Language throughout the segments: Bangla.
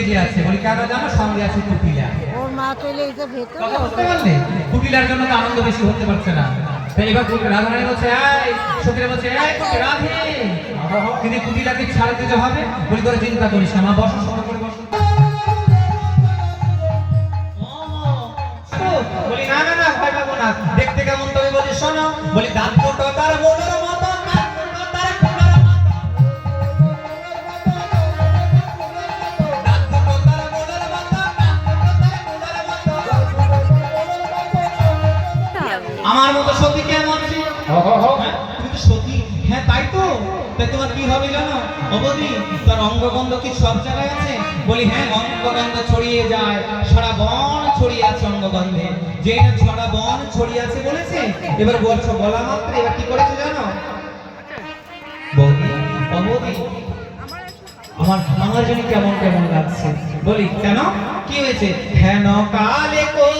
কিন্তু আছে। বলি কেন জানো? সঙ্গে আছে কুটিলা। ওর মা চলে এসে ভেতরে কথা বুঝতে পারলে? কুটিলার জন্য তো আনন্দ বেশি হতে পারছে না। এবার রাধারানী বলছে এই সখীরা বলছে রাধে। কিন্তু কুটিলাকে ছাড় দিতে হবে। বলি তোরা চিন্তা করিস না মা বসো সঙ্গে করে বসো। বলি না না না ভয় পাবো না। দেখতে কেমন তবে বলি শোনো। বলি দাঁত যে সারা বন ছড়িয়ে আছে বলেছে, এবার বলছো, বলা মাত্র, এবার কি করেছে জানো? আমার আমার জন্য কেমন কেমন লাগছে? বলি, কেন? কি হয়েছে? হেন কালে কোথা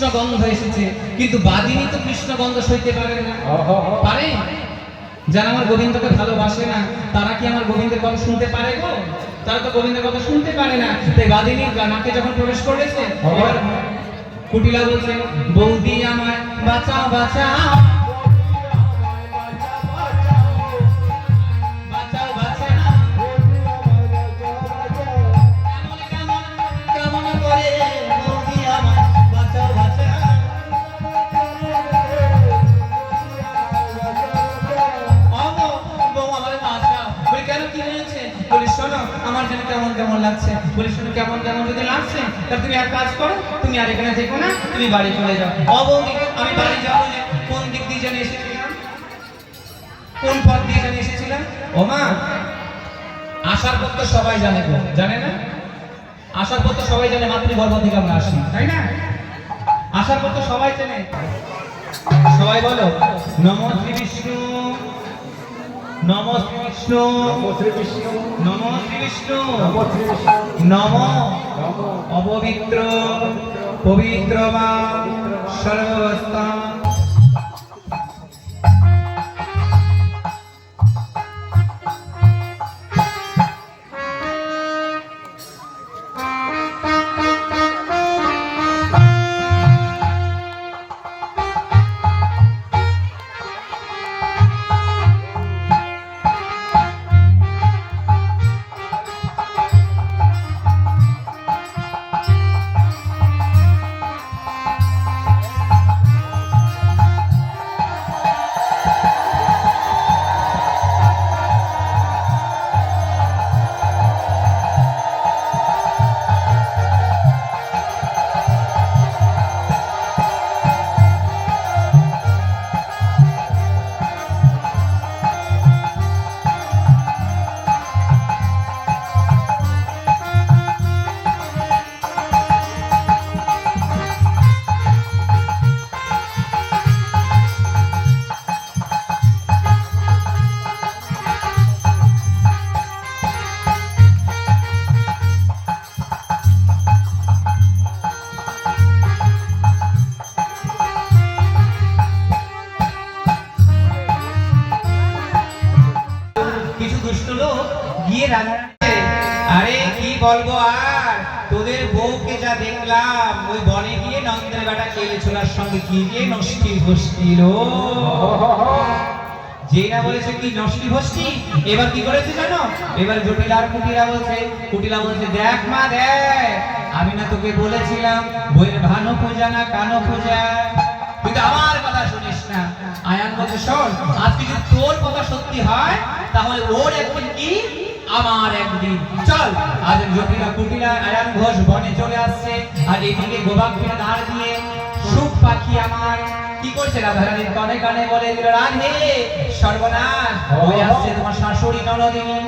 কৃষ্ণগন্ধ এসেছে কিন্তু বাদিনী তো কৃষ্ণগন্ধ সইতে পারে না। পারে? যারা আমার গোবিন্দকে ভালোবাসে না তারা কি আমার গোবিন্দের কথা শুনতে পারে গো? তারা তো গোবিন্দের কথা শুনতে পারে না। তাই বাদিনীর নাকে যখন প্রবেশ করেছে কুটিলা বলছে বৌদি আমায় বাঁচা বাঁচাও বাঁচাও তুমি বাড়ি চলে যাও। ও আমি বাড়ি যাব যে কোন দিক দিয়ে জানি এসেছিলাম? কোন পথ দিয়ে জানি এসেছিলাম? ও মা আসার পর তো সবাই জানে গো জানে না? আসার পর তো সবাই জানে মাতৃগর্ভ থেকে আমরা আসি তাই না? আসার পর তো সবাই জানে সবাই বলো নমো শ্রী বিষ্ণু নমো শ্রী বিষ্ণু নমো শ্রী বিষ্ণু নম। অপবিত্র। পবিত্রবা সর্বস্তাম পবিত্র বা সর্বস্তা চোলার সঙ্গে কি দিয়ে নষ্টি ঘষ্টিল যেই না বলেছে কি নষ্টি ঘষ্টি এবার কি করেছে জানো? এবার কুটিলা বলছে কুটিলা বলছে, দেখ মা, দেখ, আমি না তোকে বলেছিলাম, বইয়ের ভানো খোঁজা না কানো খোঁজা। তুই তো আমার কথা শুনিস না। আয়ান বলছে, শোন, আজকে যদি তোর কথা সত্যি হয়, তাহলে ওর একদিন কি আমার একদিন। চল। আজ জটিলা কুটিলা আয়ান ঘোষ বনে চলে আসছে। আর এদিকে গোবাক্ষের ধার দিয়ে সুখ পাখি আমার। কি করছে রাধারানীর কানে কানে বলে দিল, রাধে, সর্বনাশ। ওই আসছে তোমার শাশুড়ি ননদিনী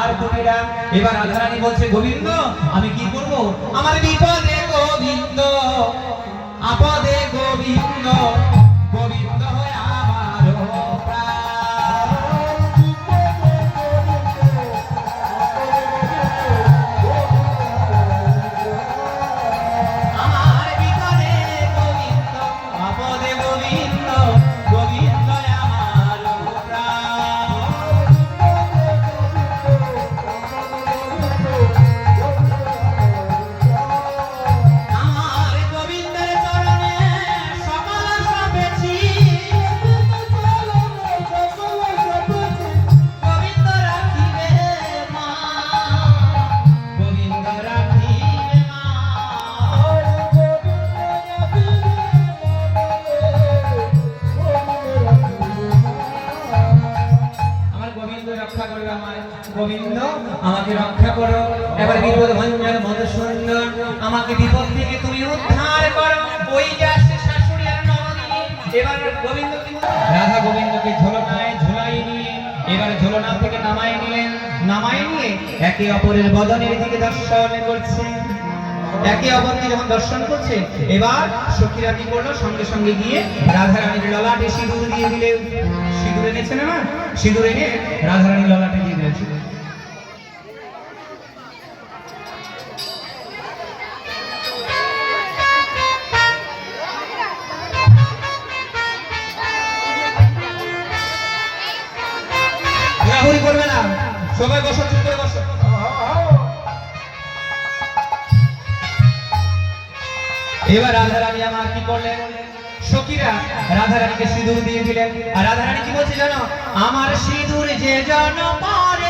আর কুটিরা। এবার রাধারানী বলছে, গোবিন্দ, আমি কি করব? আমার বিপদে গোবিন্দ, আপদে গোবিন্দ। আমাকে রক্ষা করো। এবার বিপদ ভঞ্জন মধুসূদন আমাকে বিপদ থেকে তুমি উদ্ধার করো। ওই যে আসছে শাশুড়ি আর ননদিনী এবার গোবিন্দ রাধা গোবিন্দকে ঝোলনায় ঝোলাই নিয়ে এবার ঝোলনা থেকে নামায় নিলেন। নামায় নিয়ে? একে অপরের বদনের দিকে দর্শন করছে। একে অপরকে যখন দর্শন করছে এবার সখীরা কি করল? সঙ্গে সঙ্গে গিয়ে রাধারানীর ললাটে সিঁদুর দিয়ে দিলেন। সিঁদুর এনেছে না সিঁদুর এনে রাধারানীর ললাটে দিয়ে দিয়েছে সবাই বসো, চুপ করে বসো। এবার রাধারানী আমার কি করলেন? সখীরা রাধারানীকে সিঁদুর দিয়ে দিলেন। আর রাধারানী কি বলছে জানো? আমার সিঁদুর যে জন পরে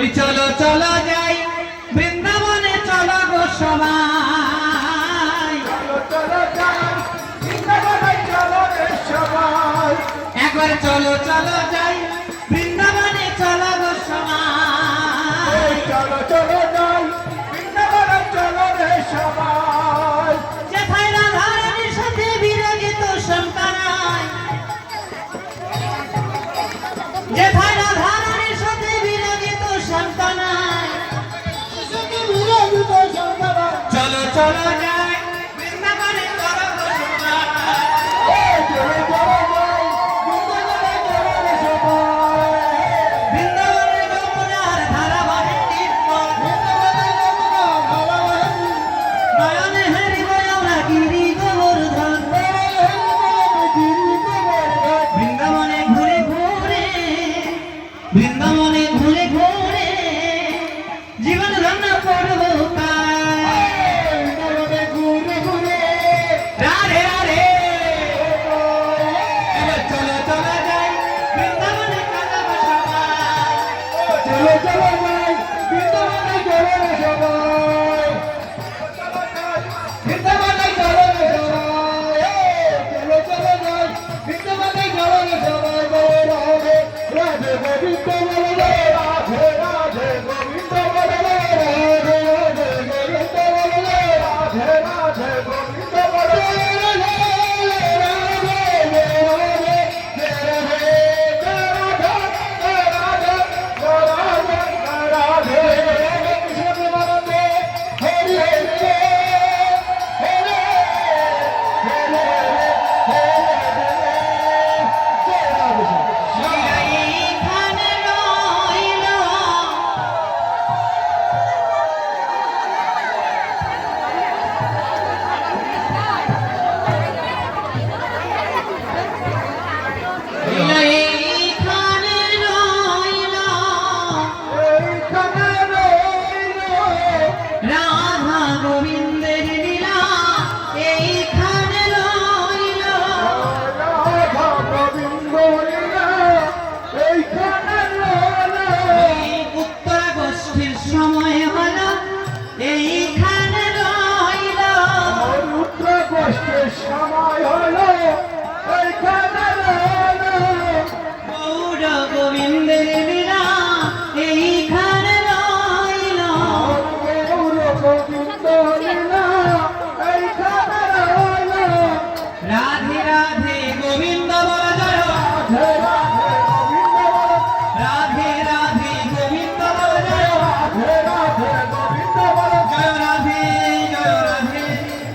বলি চলো চলো যাই বৃন্দাবনে চলো গো সবাই। একবার চলো চলো যাই চলো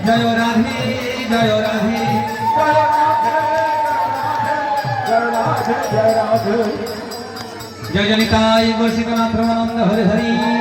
জয় রাধে জয় রাধে। জয় জয় জনিতাই গোষিতনাথ ব্রহ্মানন্দ হরে হরি।